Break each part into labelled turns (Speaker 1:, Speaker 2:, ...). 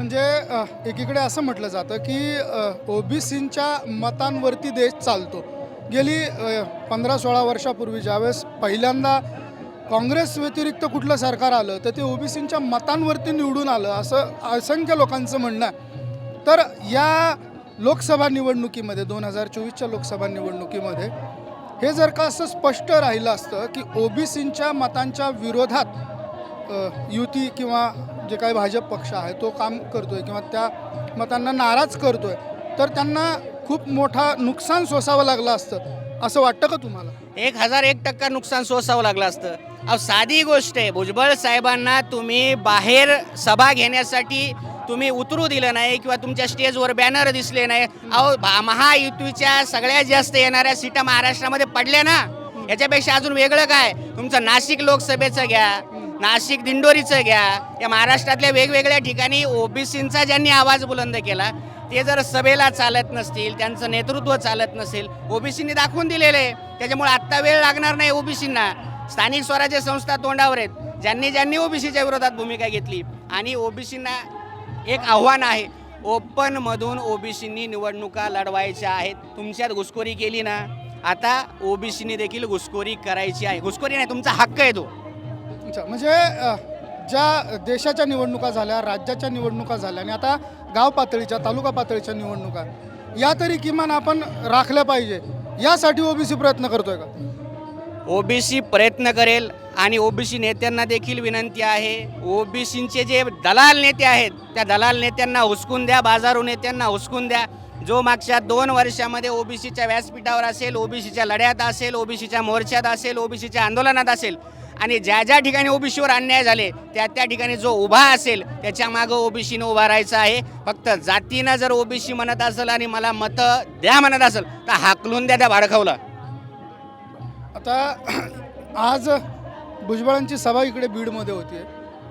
Speaker 1: म्हणजे एकीकडे असं म्हटलं जातं की ओबीसींच्या मतांवरती देश चालतो. गेली पंधरा सोळा वर्षापूर्वी ज्यावेळेस पहिल्यांदा काँग्रेस व्यतिरिक्त कुठलं सरकार आलं तर ते ओबीसींच्या मतांवरती निवडून आलं असं असंख्य लोकांचं म्हणणं आहे. तर या लोकसभा निवडणुकीमध्ये दोन हजार चोवीसच्या लोकसभा निवडणुकीमध्ये हे जर का असं स्पष्ट राहिलं असतं की ओबीसींच्या मतांच्या विरोधात युती किंवा जे काही भाजप पक्ष आहे तो काम करतोय किंवा त्या मतांना नाराज करतोय तर त्यांना खूप मोठा नुकसान सोसावं लागलं असतं. असं वाटतं का तुम्हाला?
Speaker 2: एक हजार एक टक्का नुकसान सोसावं लागलं असतं. अहो साधी गोष्ट आहे. भुजबळ साहेबांना तुम्ही बाहेर सभा घेण्यासाठी तुम्ही उतरू दिलं नाही किंवा तुमच्या स्टेजवर बॅनर दिसले नाही. अहो भा- महायुतीच्या सगळ्यात जास्त येणाऱ्या सीटा महाराष्ट्रामध्ये पडल्या ना? याच्यापेक्षा अजून वेगळं काय? तुमचं नाशिक लोकसभेचं घ्या. नाशिक दिंडोरीचं घ्या. या महाराष्ट्रातल्या वेगवेगळ्या ठिकाणी ओबीसींचा ज्यांनी आवाज बुलंद केला ते जर सभेला चालत नसतील त्यांचं नेतृत्व चालत नसेल ओबीसींनी दाखवून दिलेलं. आहे त्याच्यामुळे आत्ता वेळ लागणार नाही ओबीसींना. स्थानिक स्वराज्य संस्था तोंडावर आहेत. ज्यांनी ज्यांनी ओबीसीच्या विरोधात भूमिका घेतली आणि ओबीसींना एक आव्हान आहे ओपनमधून ओबीसींनी निवडणुका लढवायच्या आहेत. तुमच्यात घुसखोरी केली ना आता ओबीसीनी देखील घुसखोरी करायची आहे. घुसखोरी नाही तुमचा हक्क आहे तो.
Speaker 1: अच्छा म्हणजे ज्या देशाच्या निवडणुका झाल्या राज्याच्या निवडणुका झाल्या आणि आता गाव पातळीच्या तालुका पातळीच्या निवडणुका या तरी किमान आपण राखल्या पाहिजे. यासाठी ओबीसी प्रयत्न करतोय का?
Speaker 2: ओबीसी प्रयत्न करेल आणि ओबीसी नेत्यांना देखील विनंती आहे. ओबीसींचे जे दलाल नेते आहेत त्या दलाल नेत्यांना हुसकून द्या बाजारू नेत्यांना हुसकून द्या. जो मागच्या दोन वर्षामध्ये ओबीसीच्या व्यासपीठावर असेल ओबीसीच्या लढ्यात असेल ओबीसीच्या मोर्चात असेल ओबीसीच्या आंदोलनात असेल आणि ज्या ज्या ठिकाणी ओबीसीवर अन्याय झाले त्या त्या ठिकाणी जो उभा असेल त्याच्या मागं ओबीसीनं उभा राहायचं आहे. फक्त जातीनं जर ओबीसी म्हणत असेल आणि मला मतं द्या म्हणत असेल तर हाकलून द्या त्या भाडखावला.
Speaker 1: आता आज भुजबळांची सभा इकडे बीडमध्ये होती.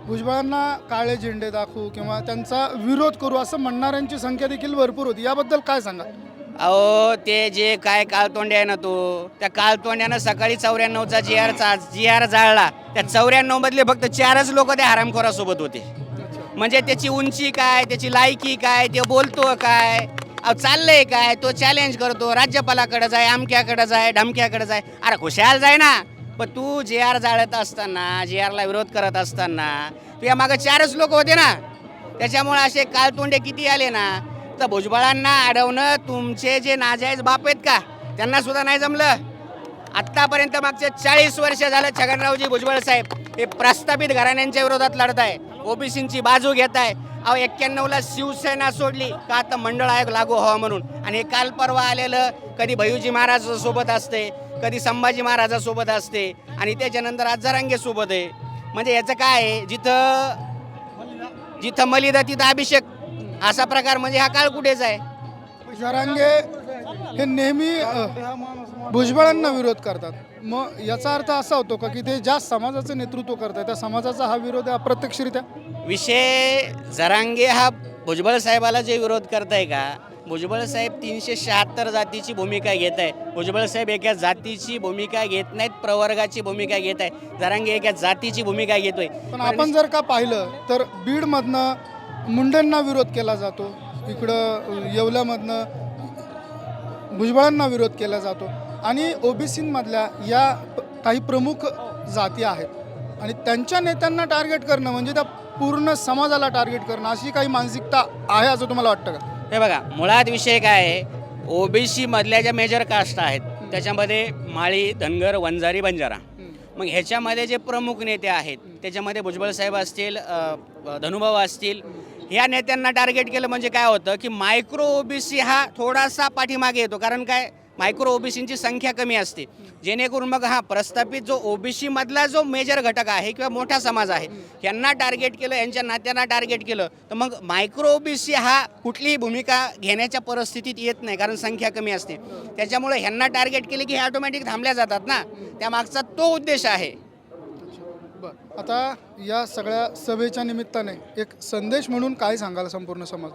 Speaker 1: भुजबळांना काळे झेंडे दाखवू किंवा त्यांचा विरोध करू असं म्हणणाऱ्यांची संख्या देखील भरपूर होती. याबद्दल काय सांगा
Speaker 2: अहो ते जे काय कालतोंडे आहे ना तो त्या कालतोंड्यानं सकाळी चौऱ्याण्णवचा जी आर चा जी आर जाळला. त्या चौऱ्याण्णव मधले फक्त चारच लोक त्या हरामखोरासोबत होते. म्हणजे त्याची उंची काय त्याची लायकी काय ते बोलतो काय? अहो चाललंय काय? तो चॅलेंज करतो. राज्यपालाकडे जाय अमक्याकडे जाय ढमक्याकडे जाय. अरे खुशाल जाय ना. पण तू जे आर जाळत असताना जे आरला विरोध करत असताना तुझ्या मागं चारच लोक होते ना. त्याच्यामुळे असे कालतोंडे किती आले ना? फक्त भुजबळांना अडवणं तुमचे जे नाजायज बाप आहेत का त्यांना सुद्धा नाही जमलं. आत्तापर्यंत मागचे चाळीस वर्ष झालं छगनरावजी भुजबळ साहेब हे प्रस्थापित घराण्यांच्या विरोधात लढत आहे. ओबीसींची बाजू घेत आहे. अहो एक्क्याण्णवला शिवसेना सोडली का आता मंडळ आयोग लागू व्हावा म्हणून? आणि हे काल परवा आलेलं कधी भयूजी महाराजांसोबत असते कधी संभाजी महाराजासोबत असते आणि त्याच्यानंतर आज सोबत आहे. म्हणजे याचं काय आहे? जिथं जिथं मलिदा तिथं अभिषेक असा प्रकार म्हणजे हा काळ कुठेच आहे?
Speaker 1: जरांगे हे नेहमी अ, भुजबळांना विरोध करतात. मग याचा अर्थ असा होतो का की ते ज्या समाजाचं नेतृत्व करतात त्या समाजाचा हा विरोध आहे अप्रत्यक्षरित्या?
Speaker 2: विषय जरांगे हा भुजबळ साहेबाला जे विरोध करताय का भुजबळ साहेब तीनशे शहात्तर जातीची भूमिका घेत आहे भुजबळ साहेब एका जातीची भूमिका घेत नाहीत प्रवर्गाची भूमिका घेत आहे जरांगे एका जातीची भूमिका घेतोय.
Speaker 1: पण आपण जर का पाहिलं तर बीडमधनं मुंडेंना विरोध केला जातो. इकडं येवल्यामधनं भुजबळांना विरोध केला जातो. आणि ओबीसीमधल्या या काही प्रमुख जाती आहेत. आणि त्यांच्या नेत्यांना टार्गेट करणं म्हणजे त्या पूर्ण समाजाला टार्गेट करणं अशी काही मानसिकता आहे असं तुम्हाला वाटतं का?
Speaker 2: हे बघा मुळात विषय काय आहे? ओबीसी मधल्या ज्या मेजर कास्ट आहेत त्याच्यामध्ये माळी धनगर वंजारी बंजारा. मग ह्याच्यामध्ये जे प्रमुख नेते आहेत त्याच्यामध्ये भुजबळ साहेब असतील धनुभाऊ असतील या नेत्यांना टार्गेट केलं म्हणजे काय होतं की मायक्रो ओबीसी हा थोडासा पाठीमागे येतो. कारण काय? मायक्रो ओबीसींची संख्या कमी असते. जेणेकरून मग हा प्रस्थापित जो ओबीसी मधला जो मेजर घटक आहे किंवा मोठा समाज आहे यांना टार्गेट केलं यांच्या नात्यांना टार्गेट केलं तर मग मायक्रो ओबीसी हा कुठलीही भूमिका घेण्याच्या परिस्थितीत येत नाही कारण संख्या कमी असते. त्याच्यामुळे ह्यांना टार्गेट केले की हे ऑटोमॅटिक थांबल्या जातात ना. त्यामागचा तो उद्देश आहे.
Speaker 1: आता या सगळ्या सभेच्या निमित्ताने एक संदेश म्हणून काय सांगाल संपूर्ण समाज?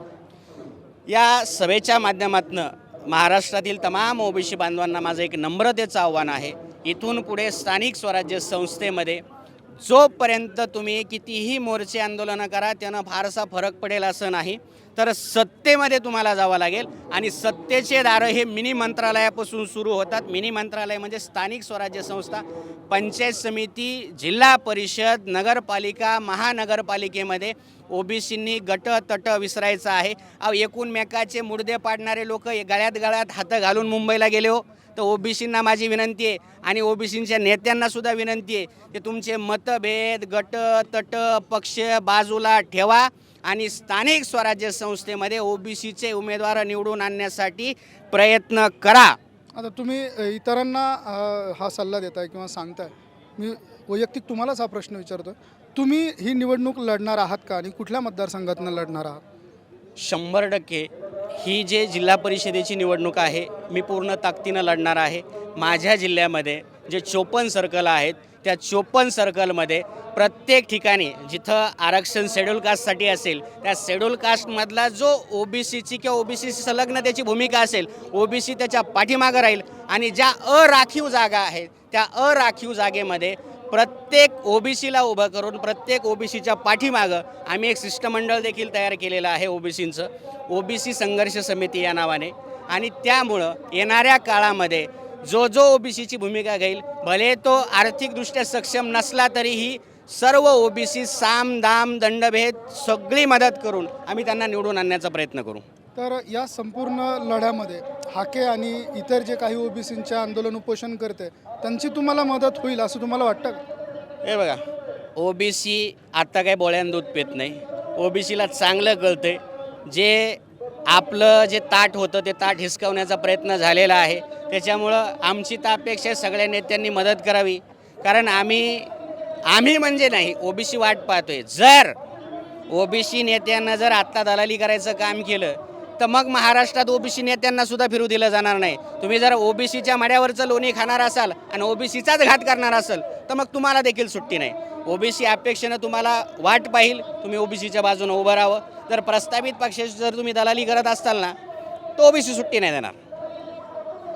Speaker 2: या सभेच्या माध्यमातून महाराष्ट्रातील तमाम ओबीसी बांधवांना माझं एक नम्रतेचं आव्हान आहे. इथून पुढे स्थानिक स्वराज्य संस्थेमध्ये जोपर्यंत तुम्ही कितीही मोर्चे आंदोलनं करा त्यानं फारसा फरक पडेल असं नाही. तर सत्तेमध्ये तुम्हाला जावं लागेल आणि सत्तेचे दारं हे मिनी मंत्रालयापासून सुरू होतात. मिनी मंत्रालय म्हणजे स्थानिक स्वराज्य संस्था पंचायत समिती जिल्हा परिषद नगरपालिका महानगरपालिकेमध्ये ओबीसींनी गट तट विसरायचं आहे. अहो एकूणमेकाचे मुडदे पाडणारे लोक गळ्यात गळ्यात हात घालून मुंबईला गेले हो. तर ओबीसींना माझी विनंती आहे. आणि ओबीसींच्या नेत्यांना सुद्धा विनंती आहे की तुमचे मतभेद गट तट पक्ष बाजूला ठेवा. आणि स्थानिक स्वराज्य संस्थेमध्ये ओबीसीचे उमेदवार निवडून आणण्यासाठी प्रयत्न करा.
Speaker 1: आता तुम्ही इतरांना हा सल्ला देताय किंवा सांगताय. मी वैयक्तिक तुम्हालाच हा प्रश्न विचारतो तुम्ही ही निवडणूक लढणार आहात का? आणि कुठल्या मतदारसंघातनं लढणार आहात?
Speaker 2: शंभर टक्के ही जे जिल्हा परिषदेची निवडणूक आहे मी पूर्ण ताकदीनं लढणार आहे. माझ्या जिल्ह्यामध्ये जे चोपन्न सर्कल आहेत त्या चोपन्न सर्कलमध्ये प्रत्येक ठिकाणी जिथं आरक्षण शेड्यूल कास्टसाठी असेल त्या शेड्यूल कास्टमधला जो ओ बी सीची किंवा ओ बी सीची संलग्न त्याची भूमिका असेल ओ बी सी त्याच्या पाठीमागं राहील आणि ज्या अराखीव जागा आहेत त्या अराखीव जागेमध्ये प्रत्येक ओबीसीला उभं करून प्रत्येक ओबीसीच्या पाठीमागं आम्ही एक शिष्टमंडळ देखील तयार केलेलं आहे ओबीसींचं. ओबीसी संघर्ष समिती या नावाने. आणि त्यामुळं येणाऱ्या काळामध्ये जो जो ओबीसीची भूमिका घेईल भले तो आर्थिकदृष्ट्या सक्षम नसला तरीही सर्व ओबीसी साम दाम दंडभेद सगळी मदत करून आम्ही त्यांना निवडून आणण्याचा प्रयत्न करू.
Speaker 1: तर या संपूर्ण लढ्यामध्ये हाके आणि इतर जे काही ओबीसींच्या आंदोलन उपोषण करते त्यांची तुम्हाला मदत होईल असं तुम्हाला वाटतं का?
Speaker 2: हे बघा ओबीसी आत्ता काय बोळ्यान दूध पित नाही. ओबीसीला चांगलं कळतंय. जे आपलं जे ताट होतं ते ताट हिसकावण्याचा प्रयत्न झालेला आहे. त्याच्यामुळं आमची तर अपेक्षा सगळ्या नेत्यांनी मदत करावी. कारण आम्ही आम्ही म्हणजे नाही ओबीसी वाट पाहतोय. जर ओबीसी नेत्यांना जर आत्ता दलाली करायचं काम केलं तर मग महाराष्ट्रात ओबीसी नेत्यांना सुद्धा फिरू दिलं जाणार नाही. तुम्ही जर ओबीसीच्या माड्यावरचं लोणी खाणार असाल आणि ओबीसीचाच घात करणार असाल तर मग तुम्हाला देखील सुट्टी नाही. ओबीसी अपेक्षेनं तुम्हाला वाट पाहिल तुम्ही ओबीसीच्या बाजूनं उभं राहावं. जर प्रस्तावित पक्षाची जर तुम्ही दलाली करत असाल ना तर ओबीसी सुट्टी नाही देणार.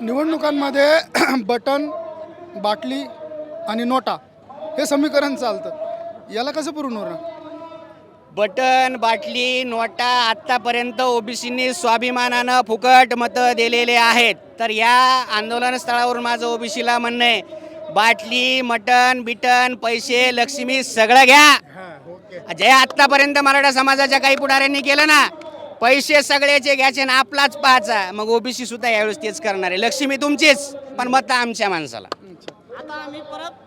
Speaker 1: निवडणुकांमध्ये बटन बाटली आणि नोटा हे समीकरण चालतं. याला कसं पुरून होणार
Speaker 2: बटन बाटली नोटा आत्तापर्यंत ओबीसींनी स्वाभिमानानं फुकट मतं दिलेले आहेत. तर या आंदोलन स्थळावरून माझं ओबीसीला म्हणणं आहे बाटली मटन बिटन पैसे लक्ष्मी सगळं घ्या. जे आत्तापर्यंत मराठा समाजाच्या काही पुढाऱ्यांनी केलं ना पैसे सगळ्याचे घ्यायचे ना आपलाच पाहायचा. मग ओबीसी सुद्धा यावेळेस तेच करणार आहे. लक्ष्मी तुमचीच पण मतं आमच्या माणसाला.
Speaker 3: आता आम्ही परत